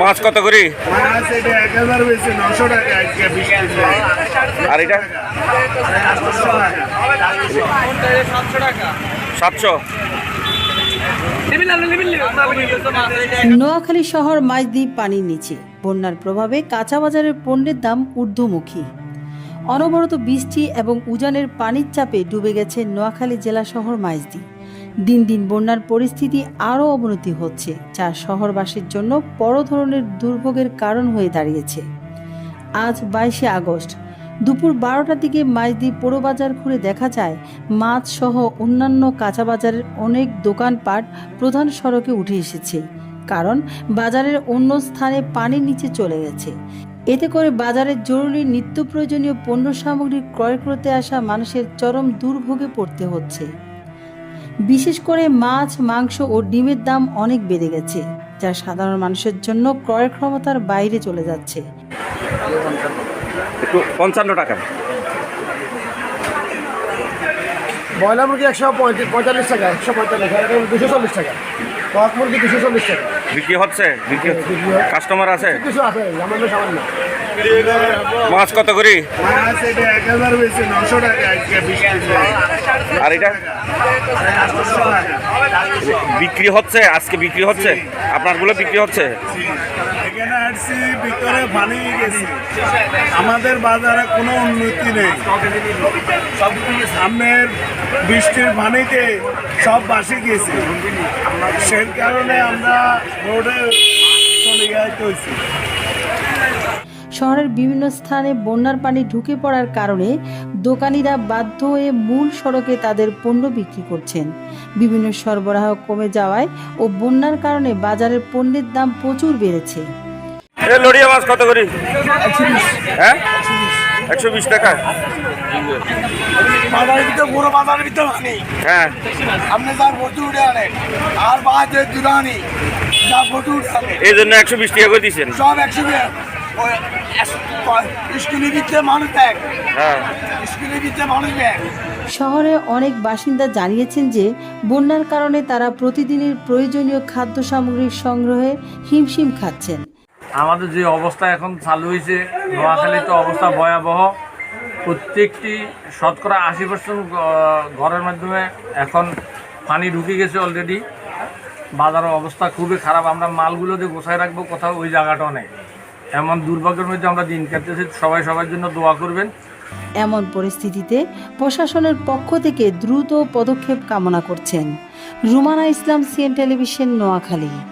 মাছ কত করে? আর এটা? সাতশো। নোয়াখালী শহর মাইজদি পানির নিচে। বন্যার প্রভাবে কাঁচা বাজারের পণ্যের দাম ঊর্ধ্বমুখী। অনবরত বৃষ্টি এবং উজানের পানির চাপে ডুবে গেছে নোয়াখালী জেলা শহর মাইজদি দিন দিন বন্যার পরিস্থিতি আরও অবনতি হচ্ছে, যা শহরবাসীর জন্য বড় ধরনের দুর্ভোগের কারণ হয়ে দাঁড়িয়েছে। আজ বাইশে আগস্ট, দুপুর বারোটার দিকে মাইজদি পৌর বাজার ঘুরে দেখা যায়, মাছ সহ অন্যান্য কাঁচা বাজারের অনেক দোকানপাট প্রধান সড়কে উঠে এসেছে, কারণ বাজারের অন্য স্থানে পানির নিচে চলে গেছে। এতে করে বাজারের জরুরি নিত্য প্রয়োজনীয় পণ্য সামগ্রী ক্রয় করতে আসা মানুষের চরম দুর্ভোগে পড়তে হচ্ছে। বিশেষ করে মাছ মাংস ও ডিমের দাম অনেক বেড়ে গেছে যা সাধারণ মানুষের জন্য ক্রয় ক্ষমতার বাইরে চলে যাচ্ছে। পঞ্চান্ন টাকা। ব্রয়লার মুরগি একশো পঁয়তাল্লিশ টাকা একশো পঁয়তাল্লিশ দুশো চল্লিশ টাকা। কক মুরগি দুশো চল্লিশ টাকা। বিক্রি হচ্ছে? বিক্রি কাস্টমার আছে? কিছু আছে সামান্য সামান্য। মাছ কত করে? মাছ এটা এক হাজার বেশি নশো টাকা আর এটা বিক্রি হচ্ছে, আজকে বিক্রি হচ্ছে? আপনারগুলো বিক্রি হচ্ছে? ভিতরে গেছি। আমাদের বাজারে কোনো উন্নতি নেই। সামনের বৃষ্টির পানিতে সব বাসে গেছে। সেই কারণে আমরা রোডে চলে যাইতে হয়েছি শহরের বিভিন্ন স্থানে বন্যার পানি ঢুকে পড়ার কারণে দোকানিরা বাধ্য হয়ে মূল সড়কে তাদের পণ্য বিক্রি করছেন। বিভিন্ন সরবরাহ কমে যাওয়ায় ও বন্যার কারণে বাজারের পণ্যের দাম প্রচুর বেড়েছে। লড়িয়া মাছ কত করে? হ্যাঁ? একশো বিশ টাকা? বাজারের ভিতরে পুরো বাজারের ভিতরে আনি। হ্যাঁ। আপনি যার ফটো উঠে আনেন আর বাজে দূরে আনি যা ফটো উঠে আনেন এই জন্য একশো বিশ টাকা করে দিচ্ছেন সব একশো স্কুলের ভিতরে মানুষ ব্যাগ হ্যাঁ। স্কুলের ভিতরে মানুষ ব্যাগ শহরে অনেক বাসিন্দা জানিয়েছেন যে বন্যার কারণে তারা প্রতিদিনের প্রয়োজনীয় খাদ্য সামগ্রীর সংগ্রহে হিমশিম খাচ্ছেন। আমাদের যে অবস্থা এখন চালু হয়েছে নোয়াখালীতে অবস্থা ভয়াবহ। প্রত্যেকটি শতকরা আশি পার্সেন্ট ঘরের মাধ্যমে এখন পানি ঢুকে গেছে অলরেডি বাজারের অবস্থা খুবই খারাপ। আমরা মালগুলো যে গোছায় রাখব কোথাও ওই জায়গাটাও নেই। এমন দুর্ভাগ্যের মধ্যে আমরা দিন কাটতেছি। সবাই সবার জন্য দোয়া করবেন। এমন পরিস্থিতিতে প্রশাসনের পক্ষ থেকে দ্রুত পদক্ষেপ কামনা করছেন। Rumana Islam, CN television, Noakhali.